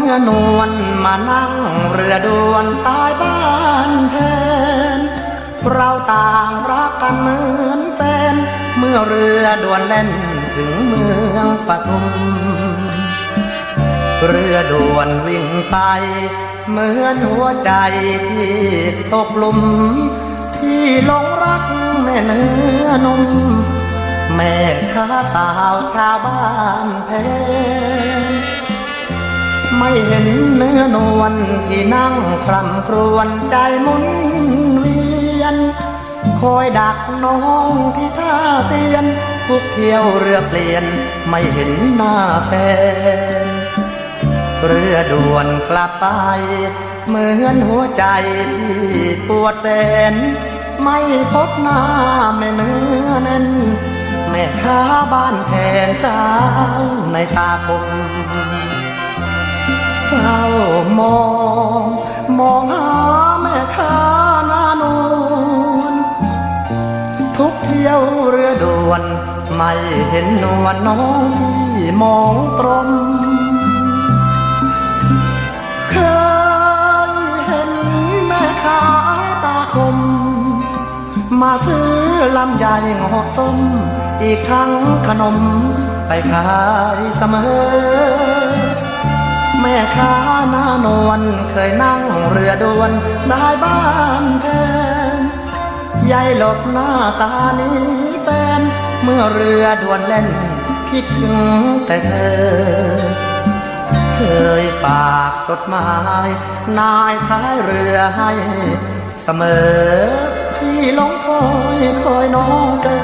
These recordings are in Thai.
เนื้อนวลมานั่งเรือด่วนสายบ้านแทนเราต่างรักกันเหมือนแฟน เมื่อเรือด่วนแล่นถึงเมืองปทุม เรือด่วนวิ่งไป เหมือนหัวใจที่ตกหลุม ที่หลงรักแม่เนื้อนมแม่ค้าสาวชาวบ้านแพง ไม่เห็นเนื้อนวลที่นั่งคร่ำครวญใจหมุนเวียน คอยดักน้องที่ท่าเตียนทุกเที่ยวเรือเปลี่ยนไม่เห็นหน้าแฟน เรือด่วนกลับไป เหมือนหัวใจที่ปวดแสนไม่พบหน้าแม่เนื้อแน่นแม่ค้าบ้านแทนสาวในตาคม เฝ้ามอง มองหาแม่ค้าหน้านวลทุกเที่ยวเรือด่วน ไม่เห็นนวลน้องที่มองตรงเคยเห็นแม่ค้าตาคม มาซื้อลำไยงอกส้ม อีกทั้งขนมไปขายเสมอ แม่ค้าหน้านวลเคยนั่งเรือด่วนสายบ้านแทนยายหลบหน้าตานี้แฟนเมื่อเรือด่วนเล่น คิดถึงแต่เธอ เคยฝากจดหมาย นายท้ายเรือให้เสมอ ที่หลงคอยคอยน้องเดิ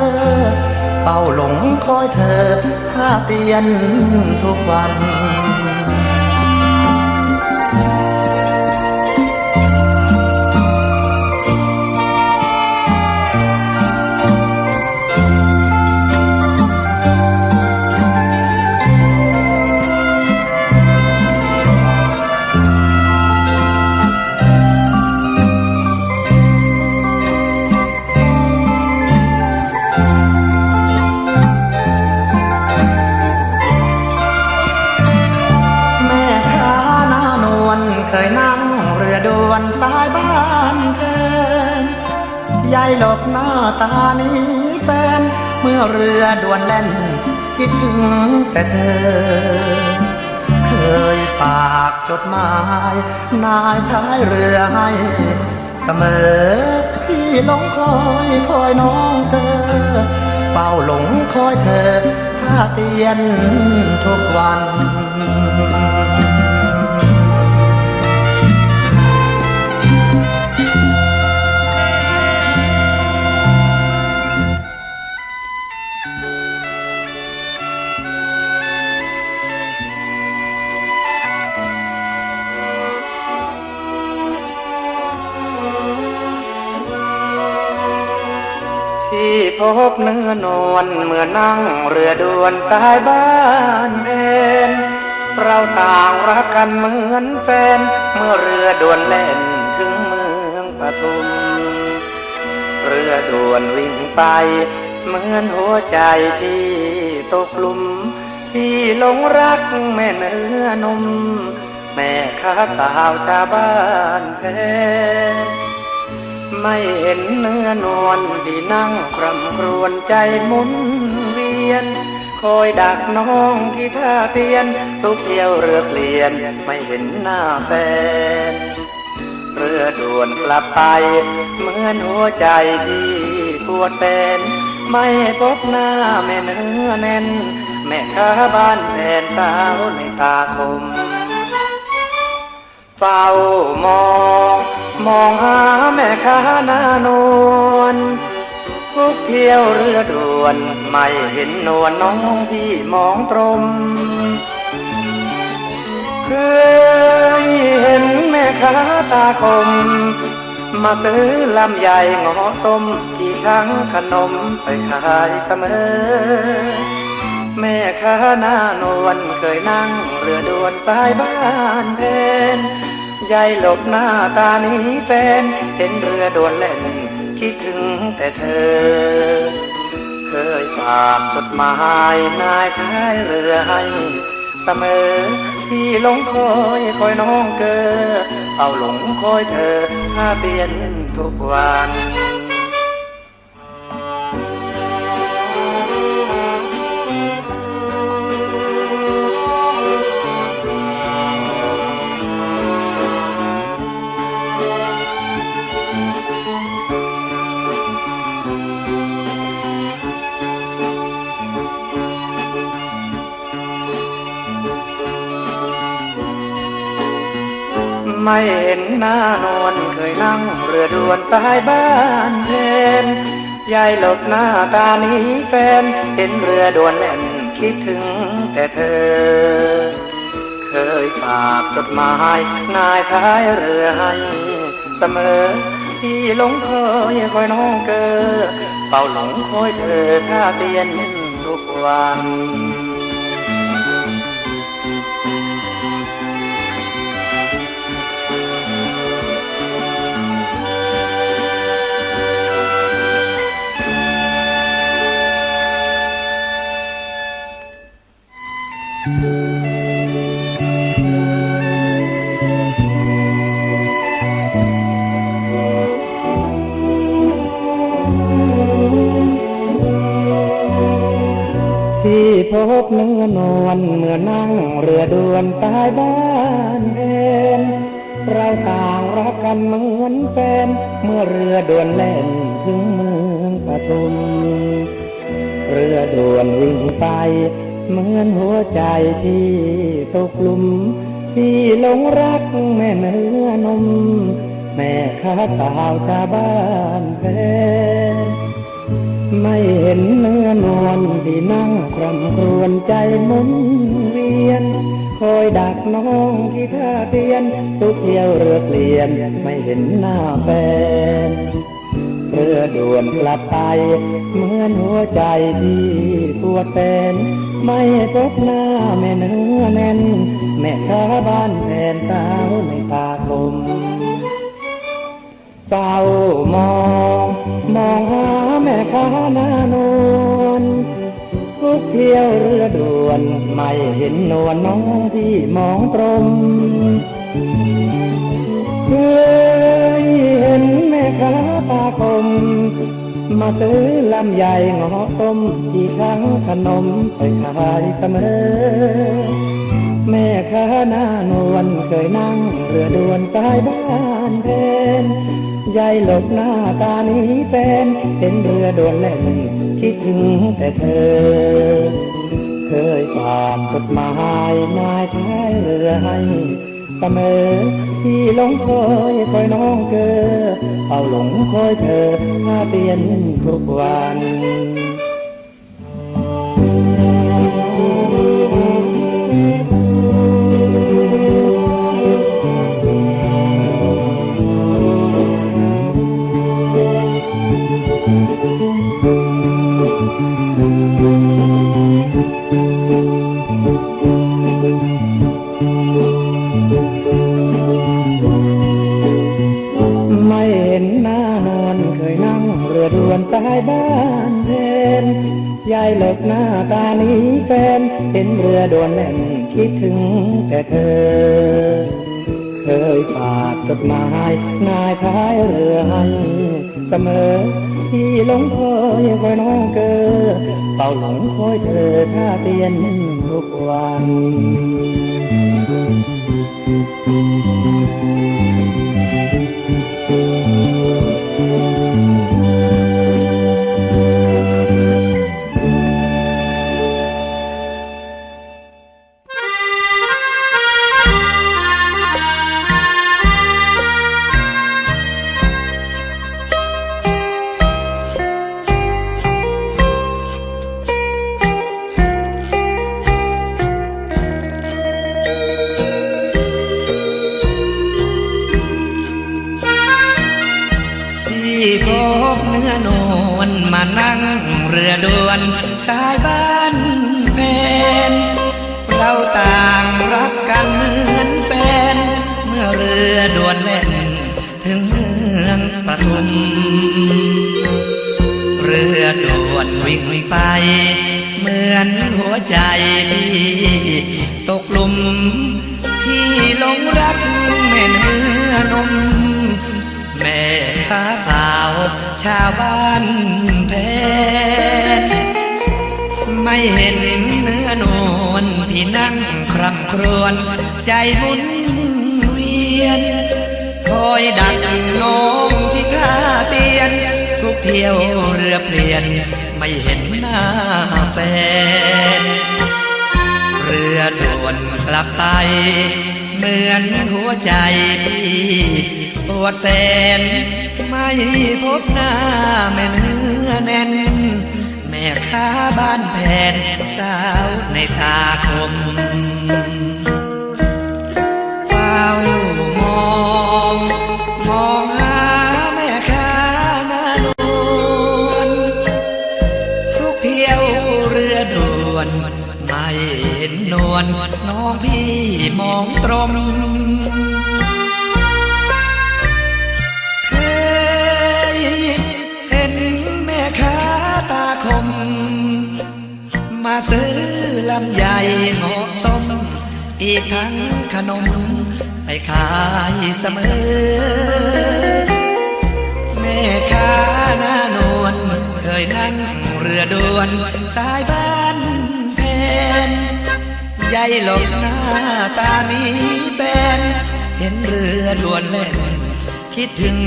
เฝ้าหลงคอยเธอ ถ้าเปลี่ยนทุกวัน เรือด่วนแล่น คิดถึงแต่เธอ เคยฝากจดหมาย นายท้ายเรือให้เสมอ พี่ลงคอยคอยน้องเธอ เฝ้าหลงคอยเธอท่าเตียนทุกวัน บเนื้อนวลเมื่อนั่งเรือด่วนใต้บ้านเพนเราต่างรักกันเหมือนแฟน เมื่อเรือด่วนแล่นถึงเมืองปทุม เรือด่วนวิ่งไป เหมือนหัวใจที่ตกหลุม ที่หลงรักแม่เนื้อนม แม่ค้าสาวชาวบ้านแพ ไม่เห็นเนื้อนวลที่นั่งคร่ำครวญใจมุนเวียน คอยดักน้องที่ท่าเตียน ทุกเที่ยวเรือเปลี่ยนไม่เห็นหน้าแฟน เรือด่วนกลับไป เหมือนหัวใจที่ปวดเป็นไม่พบหน้าแม่เนื้อแน่น แม่ค้าบ้านแผนสาวในตาคมเฝ้ามอง มองหาแม่ค้านานวลทุกเที่ยวเรือด่วน ไม่เห็นนวลน้องพี่มองตรม เคยเห็นแม่ค้าตาคม มาซื้อลำไยงอส้มกี่ครั้งขนมไปขายเสมอ แม่ค้าหน้านวลเคยนั่งเรือด่วนไปบ้านเพน ยายหลบหน้าตานี้แฟน เห็นเรือโดนแล่นคิดถึงแต่เธอ เคยฝากจดหมายนายท้ายเรือให้เสมอที่ลงคอยคอยน้องเกอเอาหลงคอยเธอถ้าเปลี่ยนทุกวัน ไม่เห็นหน้านวลเคยนั่งเรือด่วนใต้บ้านเพนยายหลบหน้าตานี้แฟน เห็นเรือด่วนแล่นคิดถึงแต่เธอ เคยฝากจดหมายนายท้ายเรือให้เสมอที่หลงคอยคอยน้องเกอเป่าหลงคอยเธอถ้าเตียนทุกวัน ที่พบเนื้อนวลเมื่อนั่งเรือด่วนใต้บ้านเอนเราต่างรักกันเหมือนแฟน เมื่อเรือด่วนแล่นถึงเมืองปทุม เรือด่วนวิ่งไป เหมือนหัวใจที่ตกหลุมที่หลงรักแม่เนื้อนม แม่ข้าสาวชาวบ้านแพนไม่เห็นเนื้อนวลที่นั่งคร่ำครวญใจหมุนเวียน คอยดักน้องที่ท่าเตียน ทุกเที่ยวเรือเปลี่ยน ไม่เห็นหน้าแฟน เรือด่วนกลับไป เหมือนหัวใจที่ปวดเป็น ไม่พบหน้าแม่เนื้อแน่น แม่ค้าบ้านแฟนสาวในตาคมเฝ้ามอง มองหาแม่ค้าหน้านวลทุกเที่ยวเรือด่วน ไม่เห็นนวลน้องที่มองตรงเคยเห็นแม่ ค้าตาคมมาซื้อลำไยงอต้มที่ครั้งขนมไปขายเสมอ แม่ค้าหน้านวลเคยนั่งเรือด่วนใต้บ้านเพนยายหลบหน้าตานี้แฟนเห็นเรือด่วนแล่นคิดถึงแต่เธอ เคยฝากจดหมายนายท้ายเรือให้ เสมอที่หลงคอยคอยน้องเกอเอาหลงคอยเธอมาเปลี่ยนทุกวัน แต่เธอ เคยฝากจดหมายนายท้ายเรือให้เสมอที่หลงคอยคอยน้องเกอเป่าหลงคอยเธอถ้าเปลี่ยนทุกวัน ที่พบเนื้อนวลมานั่งเรือด่วนสายบ้านแฟนเราต่างรักกันเหมือนแฟน เมื่อเรือด่วนแล่นถึงเมืองปทุม เรือด่วนวิ่งไป เหมือนหัวใจที่ตกหลุมพี่หลงรักแม่เนื้อนมแม่ค้าสา ชาวบ้านแพนไม่เห็นเนื้อนวลที่นั่งคร่ำครวญใจมุนเวียน คอยดักน้องที่ท่าเตียน ทุกเที่ยวเรือเปลี่ยน ไม่เห็นหน้าแฟน เรือด่วนกลับไป เหมือนหัวใจพี่ปวดแสน ไม่พบหน้าแม่เนื้อแน่น แม่ค้าบ้านแผ่นสาวในตาคมเฝ้ามอง มองหาแม่ค้าหน้านวลทุกเที่ยวเรือด่วนไม่เห็นนวลน้องพี่มองตรง ซื้อลำไยเหมาะสมอีกทั้งขนมไปขายเสมอ แม่ค้าหน้านวลเคยนั่งเรือด่วนสายบ้านแพนใยหลบหน้าตามีแฟน เห็นเรือด่วนเล่น คิดถึง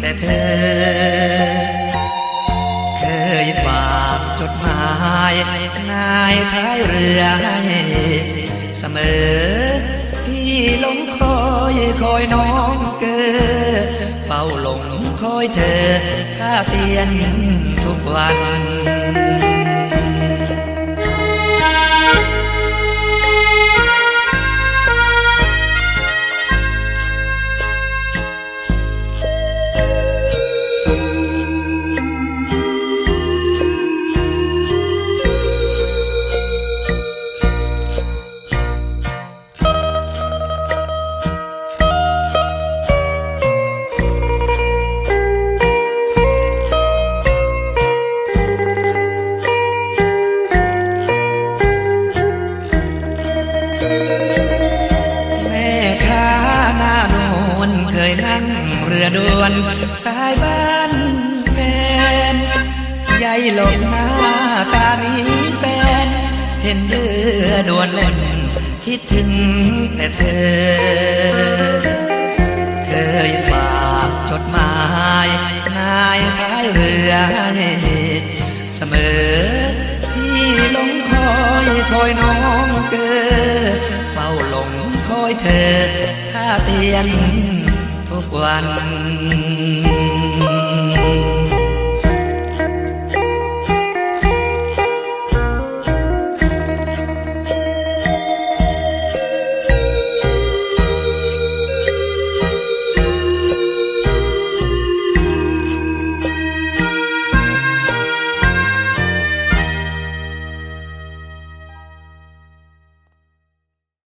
แต่เธอ เคยฝาก ดหมายนายท้ายเรือให้เสมอ พี่ลงคอยคอยน้องเกอเฝ้าหลงคอยเธอข้าเตียนทุกวัน หลบหน้าตามีแฟน เห็นเรือดวนเล่นคิดถึงแต่เธอ เคยฝากจดหมายนายท้ายเรือเสมอพี่หลงคอยคอยน้องเกอเฝ้าหลงคอยเธอท่าเตียนทุกวัน